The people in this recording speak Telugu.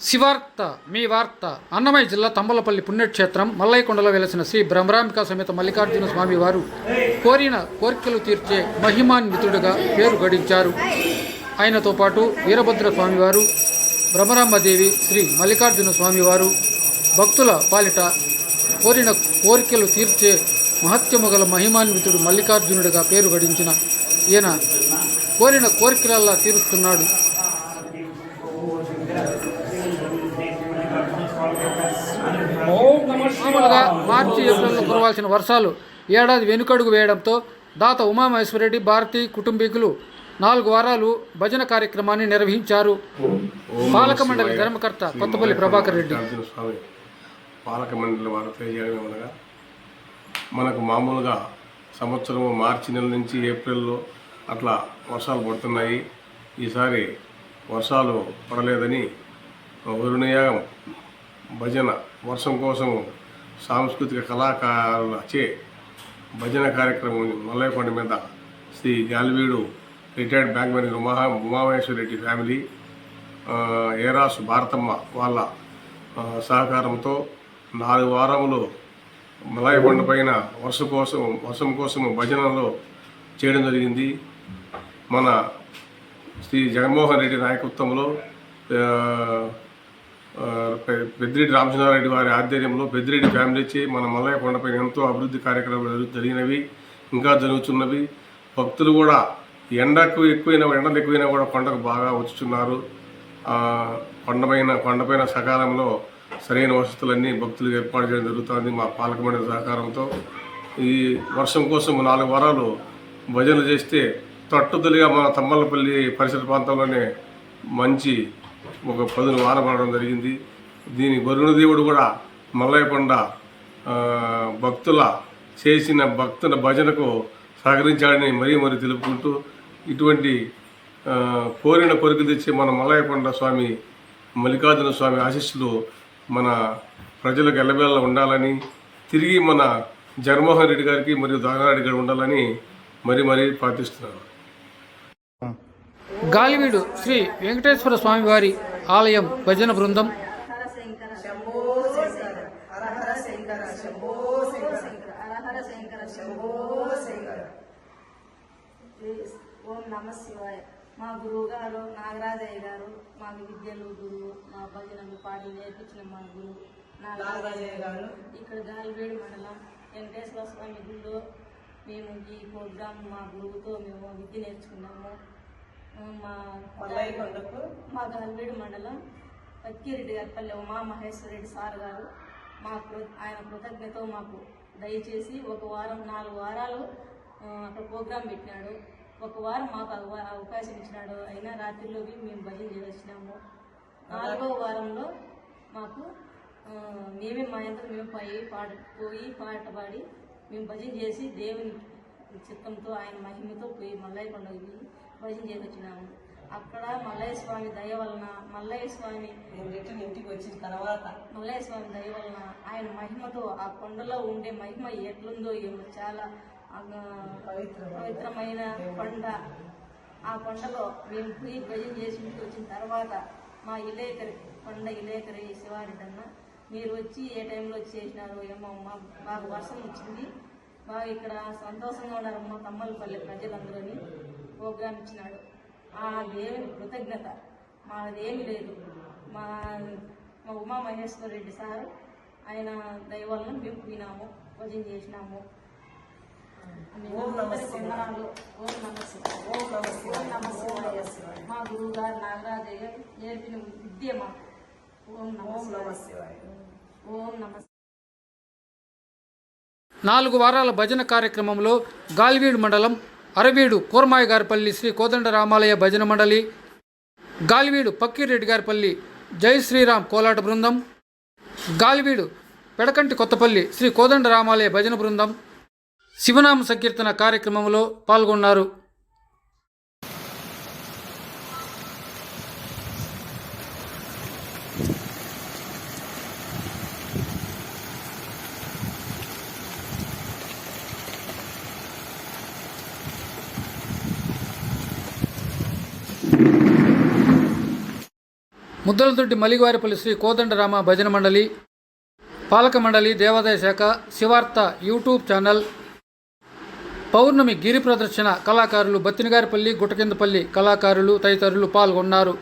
శివార్త మీ వార్త అన్నమయ్య జిల్లా తంబలపల్లి పుణ్యక్షేత్రం మల్లయ్యకొండలో వెలసిన శ్రీ బ్రహ్మరాంబిక సమేత మల్లికార్జున స్వామి వారు కోరిన కోరికలు తీర్చే మహిమాన్వితుడిగా పేరు గడించారు. ఆయనతో పాటు వీరభద్ర స్వామివారు బ్రహ్మరాంబదేవి శ్రీ మల్లికార్జున స్వామివారు భక్తుల పాలిట కోరిన కోరికలు తీర్చే మహత్యము గల మహిమాన్వితుడు మల్లికార్జునుడిగా పేరు గడించిన ఈయన కోరిన కోరికలల్లా తీరుస్తున్నాడు మామూలుగా మార్చి ఏప్రిల్లో కురవాల్సిన వర్షాలు ఏడాది వెనుకడుగు వేయడంతో దాత ఉమామహేశ్వరరెడ్డి భారతి కుటుంబీకులు నాలుగు వారాలు భజన కార్యక్రమాన్ని నిర్వహించారు. పాలక మండలి ధర్మకర్త కొత్తపల్లి ప్రభాకర్ రెడ్డి. స్వామి పాలక మండలి వారు తెలియజేయడం మనకు మామూలుగా సంవత్సరం మార్చి నెల నుంచి ఏప్రిల్లో అట్లా వర్షాలు పడుతున్నాయి. ఈసారి వర్షాలు పడలేదని వరుణయాగం భజన వర్షం కోసం సాంస్కృతిక కళాకారులచే భజన కార్యక్రమం మల్లయ్యకొండ మీద Shri Galiveedu retired bank manager Uma Umamaheswara Reddy family ఆ, ఏరాసు భారతమ్మ వాళ్ళ సహకారంతో నాలుగు వారములు మలాయకొండ పైన వర్షం కోసం వర్షం కోసం భజనలో చేయడం జరిగింది. మన శ్రీ జగన్మోహన్ రెడ్డి నాయకత్వంలో పెద్దిరెడ్డి రామచంద్రారెడ్డి వారి ఆధ్వర్యంలో పెద్దిరెడ్డి ఫ్యామిలీచే మన మల్లయ్య కొండపై ఎంతో అభివృద్ధి కార్యక్రమాలు జరిగినవి ఇంకా జరుగుతున్నవి. భక్తులు కూడా ఎండకు ఎక్కువైనా ఎండలు ఎక్కువైనా కూడా కొండకు బాగా వచ్చుచున్నారు. కొండపైన కొండపైన సకాలంలో సరైన వసతులన్నీ భక్తులకు ఏర్పాటు చేయడం జరుగుతుంది మా పాలకమండలి సహకారంతో. ఈ వర్షం కోసం నాలుగు వారాలు భజనలు చేస్తే తట్టుదలిగా మన తమ్మలపల్లి పరిసర ప్రాంతంలోనే మంచి ఒక పదును వారం పడడం జరిగింది. దీని వరుణ దేవుడు కూడా మల్లయ్యకొండ భక్తుల చేసిన భక్తుల భజనకు సహకరించాడని మరీ మరీ తెలుపుకుంటూ ఇటువంటి కోరిన కోరిక తెచ్చి మన మల్లయ్యకొండ స్వామి మల్లికార్జున స్వామి ఆశీస్సులు మన ప్రజలకు ఎల్లబెల్ల ఉండాలని తిరిగి మన జగన్మోహన్ రెడ్డి గారికి మరియు దాగనారెడ్డి గారు ఉండాలని మరీ మరీ ప్రార్థిస్తున్నాను. గాలివీడు శ్రీ వెంకటేశ్వర స్వామి వారి ఆలయం భజన బృందం. శంకర శంకర శంకర ఓం నమ శివాయ మా గురువు గారు నాగరాజయ్య గారు మాకు విద్యలు గురువు మా భజనలు పాటలు నేర్పించిన మా గురువు నాగరాజయ్య గారు ఇక్కడ గాలివేడు మండలం వెంకటేశ్వర స్వామి గుడిలో మేము ఈ ప్రోగ్రాం మా గురువుతో మేము విద్య నేర్చుకున్నాము. మా మా గాలివేడు మండలం పక్కిరెడ్డి గారిపల్లి ఉమా మహేశ్వర రెడ్డి సార్ గారు. మా ఆయన కృతజ్ఞత మాకు దయచేసి ఒక వారం నాలుగు వారాలు అక్కడ ప్రోగ్రాం పెట్టినాడు. ఒక వారం మాకు అవ- అవకాశం ఇచ్చినాడు. అయినా రాత్రిలోకి మేము భజన చేసినాము నాలుగో వారంలో మాకు మేమే మా ఎంత మేము పోయి పాట పోయి పాట పాడి మేము భజన చేసి దేవుని చిత్తంతో ఆయన మహిమతో పోయి మల్లయ్య కొండకి భజన చేసి వచ్చినాము అక్కడ మల్లయ్య స్వామి దయ వలన మల్లయ్య స్వామి నేను రిటర్న్ ఇంటికి వచ్చిన తర్వాత మల్లయ్య స్వామి దయ వలన ఆయన మహిమతో ఆ కొండలో ఉండే మహిమ ఎట్లుందో ఏమో చాలా పవిత్రమైన కొండ. ఆ కొండలో మేము పోయి భజన చేసి ఇంటికి వచ్చిన తర్వాత మా ఇలేకరి కొండ ఇలేకరి శివారెడ్డి అన్న మీరు వచ్చి ఏ టైంలో వచ్చి చేసినారో ఏమో మా బాగా వర్షం వచ్చింది. బాగా ఇక్కడ సంతోషంగా ఉన్నారు మా తమ్మలపల్లి ప్రజలందరూని ప్రోగ్రామ్ ఇచ్చినాడు ఆ దేవుని కృతజ్ఞత మాదేమి లేదు మా మా ఉమా మహేశ్వర రెడ్డి సార్ ఆయన దయ వలన మేము పోయినాము భజన చేసినాము ఓం. ఓం నమ శివాయ. ఓం నమ శివాయ. ఓం నమ శివాయ. ఓం నమ శివాయ. మా గురువు గారు నాగరాజయ్య నేర్పిన విద్య మా ఓం నమ ఓం నాలుగు వారాల భజన కార్యక్రమంలో గాలివీడు మండలం అరవీడు కూరమాయ గారిపల్లి శ్రీ కోదండ రామాలయ భజన మండలి గాలివీడు పక్కిరెడ్డి గారిపల్లి జై శ్రీరామ్ కోలాట బృందం గాలివీడు పెడకంటి కొత్తపల్లి శ్రీ కోదండ రామాలయ భజన బృందం. శివనామ సంకీర్తన కార్యక్రమంలో పాల్గొన్నారు. ముద్దలదొడ్డి మలిగివారిపల్లి శ్రీ కోదండరామ భజన మండలి పాలక మండలి దేవాదాయ శాఖ శివార్త యూట్యూబ్ ఛానల్ పౌర్ణమి గిరి ప్రదర్శన కళాకారులు బత్తినగారిపల్లి గుట్టకిందపల్లి కళాకారులు తదితరులు పాల్గొన్నారు.